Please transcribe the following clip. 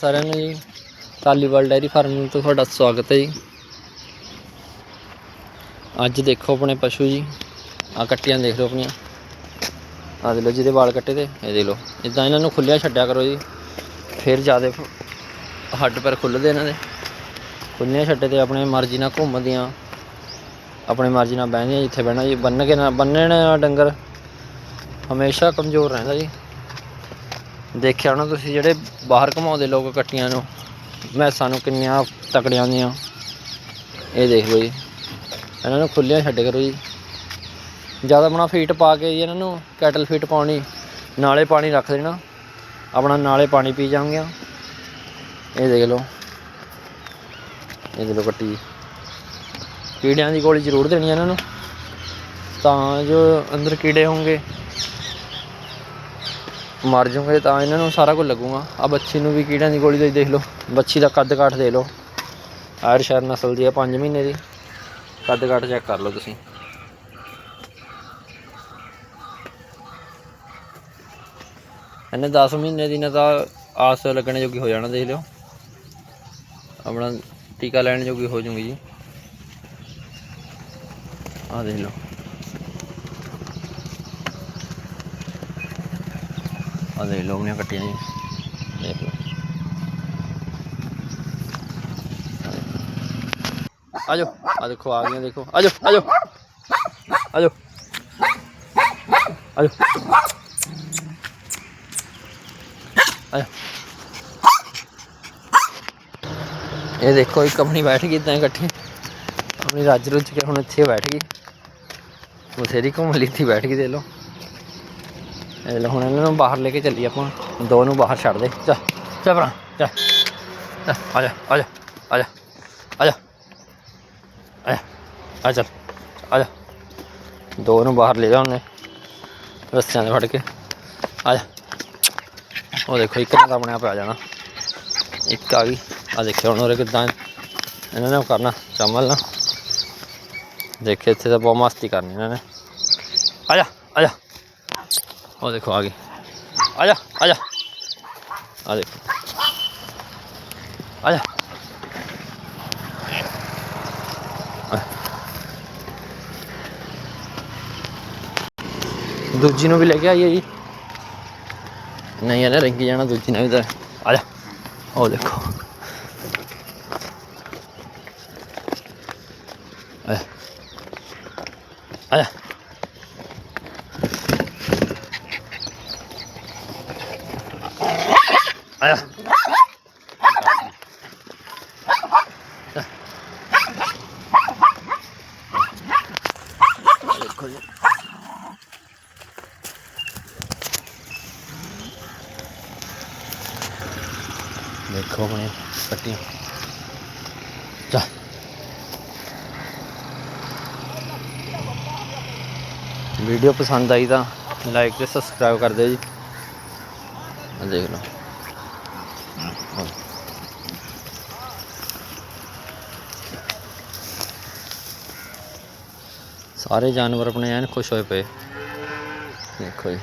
ਸਾਰਿਆਂ ਨੂੰ ਜੀ ਤਾਲੀਵਾਲ ਡੈਰੀ ਫਾਰਮ ਤੋਂ ਤੁਹਾਡਾ ਸਵਾਗਤ ਹੈ ਜੀ। ਅੱਜ ਦੇਖੋ ਆਪਣੇ ਪਸ਼ੂ ਜੀ ਆ ਕੱਟੀਆਂ ਦੇਖ ਲਓ ਆਪਣੀਆਂ। ਆ ਦੇ ਲਓ ਜਿਹਦੇ ਵਾਲ ਕੱਟੇ ਤੇ, ਇਹ ਦੇ ਲਓ। ਇਦਾਂ ਇਹਨਾਂ ਨੂੰ ਖੁੱਲਿਆ ਛੱਡਿਆ ਕਰੋ ਜੀ। ਫਿਰ ਜ਼ਿਆਦਾ ਹੱਡ ਪੈਰ ਖੁੱਲਦੇ ਇਹਨਾਂ ਦੇ। ਖੁੱਲਿਆ ਛੱਡੇ ਤੇ ਆਪਣੇ ਮਰਜ਼ੀ ਨਾਲ ਘੁੰਮਦੀਆਂ। ਆਪਣੀ ਮਰਜ਼ੀ ਨਾਲ ਬਹਿੰਦੀਆਂ, ਜਿੱਥੇ ਬਹਿਣਾ ਜੀ। ਬੰਨ ਕੇ ਨਾ ਬੰਨਣ ਡੰਗਰ ਹਮੇਸ਼ਾ ਕਮਜ਼ੋਰ ਰਹਿੰਦਾ ਜੀ। ਦੇਖਿਆ ਹੋਣਾ ਤੁਸੀਂ ਜਿਹੜੇ ਬਾਹਰ ਘਮਾਉਂਦੇ ਲੋਕ ਕੱਟੀਆਂ ਨੂੰ, ਮੈਸਾਂ ਨੂੰ ਕਿੰਨੀਆਂ ਤਕੜੀਆਂ ਹੁੰਦੀਆਂ। ਇਹ ਦੇਖ ਲਓ ਜੀ। ਇਹਨਾਂ ਨੂੰ ਖੁੱਲਿਆਂ ਛੱਡ ਕਰੋ ਜੀ। ਜ਼ਿਆਦਾ ਆਪਣਾ ਫੀਟ ਪਾ ਕੇ ਜੀ ਇਹਨਾਂ ਨੂੰ ਕੈਟਲ ਫੀਟ ਪਾਉਣੀ, ਨਾਲੇ ਪਾਣੀ ਰੱਖ ਦੇਣਾ। ਆਪਣਾ ਨਾਲੇ ਪਾਣੀ ਪੀ ਜਾਵਾਂਗੇ ਇਹ ਦੇਖ ਲਓ। ਇਹ ਦੇਖ ਲਓ ਕੱਟੀ ਜੀ। ਕੀੜਿਆਂ ਦੀ ਗੋਲੀ ਜ਼ਰੂਰ ਦੇਣੀ ਇਹਨਾਂ ਨੂੰ। ਤਾਂ ਜੋ ਅੰਦਰ ਕੀੜੇ ਹੋਣਗੇ। ਮਰ ਜਾਓਗੇ ਤਾਂ ਇਹਨਾਂ ਨੂੰ ਸਾਰਾ ਕੁਝ ਲੱਗੂਗਾ। ਆ ਬੱਚੀ ਨੂੰ ਵੀ ਕੀੜਿਆਂ ਦੀ ਗੋਲੀ ਦੇ ਦੇਖ ਲਓ। ਬੱਚੀ ਦਾ ਕੱਦ ਕਾਠ ਦੇ ਲਓ। ਆਇਰਸ਼ਾਇਰ ਨਸਲ ਦੀ ਆ 5 ਮਹੀਨੇ ਦੀ। ਕੱਦ ਕਾਠ ਚੈੱਕ ਕਰ ਲਓ ਤੁਸੀਂ। ਇਹਨੇ 10 ਮਹੀਨੇ ਦੀ ਨਾ ਤਾਂ ਆਸ ਲੱਗਣੇ ਜੋਗੀ ਹੋ ਜਾਣਾ, ਦੇਖ ਲਓ। ਆਪਣਾ ਟੀਕਾ ਲੈਣ ਜੋਗੀ ਹੋ ਜੂਗੀ ਜੀ। ਆ ਦੇਖ ਲਓ। ਆ ਦੇਖ ਲਓ ਉਹਨੇ ਕੱਟੀਆਂ ਜੀ ਦੇਖ ਲਓ ਆ ਜਾਓ ਆ ਦੇਖੋ ਆ ਗਈਆਂ ਦੇਖੋ ਆ ਜਾਓ ਆ ਜਾਓ ਆ ਜਾਓ ਆ ਜਾਓ ਆ ਜਾਓ ਇਹ ਦੇਖੋ ਇੱਕ ਆਪਣੀ ਬੈਠ ਗਈ ਤਾਂ ਇਕੱਠੀ ਆਪਣੀ ਰੱਜ ਰੁੱਝ ਕੇ ਹੁਣ ਇੱਥੇ ਬੈਠ ਗਈ ਬਥੇਰੀ ਘੁੰਮ ਲਈ ਇੱਥੇ ਬੈਠ ਗਈ ਦੇ ਲਓ ਇਹ ਲਓ ਹੁਣ ਇਹਨਾਂ ਨੂੰ ਬਾਹਰ ਲੈ ਕੇ ਚੱਲੀ ਆਪਾਂ। ਦੋ ਨੂੰ ਬਾਹਰ ਛੱਡ ਦੇ। ਚੱਲ ਚੱਲ ਭਰਾ ਚੱਲ। ਚੱਲ, ਆ ਜਾ ਆ ਜਾ ਆ ਜਾ ਆ ਜਾ। ਆ ਜਾ ਆ ਚੱਲ ਆ ਜਾ। ਦੋ ਨੂੰ ਬਾਹਰ ਲੈ ਜਾ ਉਹਨੇ ਰੱਸਿਆਂ ਦੇ ਫੜ ਕੇ। ਆ ਜਾ। ਉਹ ਦੇਖੋ ਇੱਕ ਤਾਂ ਆਪਣੇ ਆਪ ਆ ਜਾਣਾ। ਇੱਕ ਆ ਗਈ। ਆ ਦੇਖਿਓ ਹੁਣ ਉਹਰੇ ਕਿਦਾਂ ਇਹਨਾਂ ਨੇ ਕਰਨਾ ਚਮਲ ਨਾ ਦੇਖੇ ਇੱਥੇ ਤਾਂ ਬਹੁਤ ਮਸਤੀ ਕਰਨੀ ਇਹਨਾਂ ਨੇ। ਆ ਜਾ ਆ ਜਾ। ਉਹ ਦੇਖੋ, ਆ ਗਈ। ਆ ਜਾ ਆ ਜਾ। ਆ ਦੇਖੋ। ਆ ਜਾ। ਦੂਜੀ ਨੂੰ ਵੀ ਲੈ ਕੇ ਆਈਏ ਜੀ। ਨਹੀਂ, ਇਹਨੇ ਰੰਗੀ ਜਾਣਾ, ਦੂਜੀ ਨਾਲ ਵੀ ਤਾਂ। ਆ ਜਾ। ਉਹ ਦੇਖੋ। ਆ ਜਾ। ਆ ਦੇਖੋ ਜੀ। ਦੇਖੋ ਆਪਣੇ ਕੱਟੀਆਂ ਚਾ ਵੀਡੀਓ ਪਸੰਦ ਆਈ ਤਾਂ ਲਾਈਕ ਤੇ ਸਬਸਕ੍ਰਾਈਬ ਕਰ ਦਿਓ ਜੀ। ਦੇਖ ਲਓ। ਸਾਰੇ ਜਾਨਵਰ ਆਪਣੇ ਐਨ ਖੁਸ਼ ਹੋਏ ਪਏ। ਦੇਖੋ ਜੀ।